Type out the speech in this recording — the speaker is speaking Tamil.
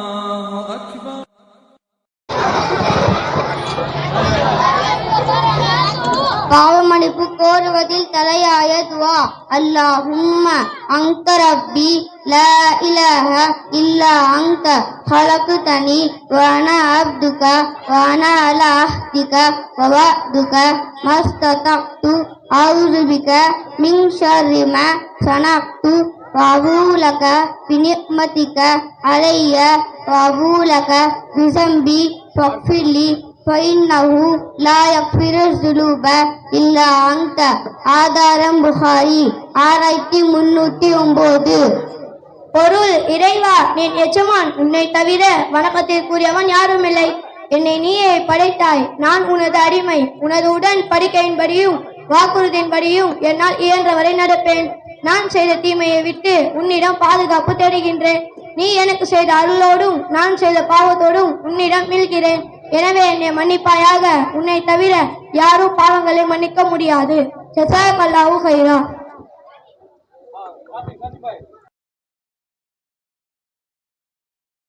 الله أكبر பாவமன்னிப்பு கோருவதில் தலையாய துவா அல்லாஹும்ம அங்க ரப்பி லா இலாஹ இல்லா அங்க خلقتني وانا عبدك وانا على عهدك ووعدك ما استطعت اعوذ بك من شر ما صنعت وابو لك بنعمتك علي وابو لك بذنبي فاغفر لي فإنه لا يغفر الذنوب إلا أنت ஆதாரம் புகாரி ஆறாயிரத்தி முன்னூத்தி ஒன்பது பொருள் இறைவா நீ எஜமான் உன்னை தவிர வணக்கத்திற்குரியவன் யாரும் இல்லை என்னை நீயே படைத்தாய் நான் உனது அடிமை உனது உடன் படிக்கையின்படியும் வாக்குறுதியின்படியும் என்னால் இயன்றவரை நடப்பேன். நான் செய்த தீமையை விட்டு உன்னிடம் பாதுகாப்பு தேடுகின்றேன். நீ எனக்கு செய்த அருளோடும் நான் செய்த பாவத்தோடும் உன்னிடம் மீள்கிறேன் எனவே என்னை மன்னிப்பாயாக உன்னை தவிர யாரும் பாவங்களை மன்னிக்க முடியாது. ஜசாக் அல்லாஹு கைரா.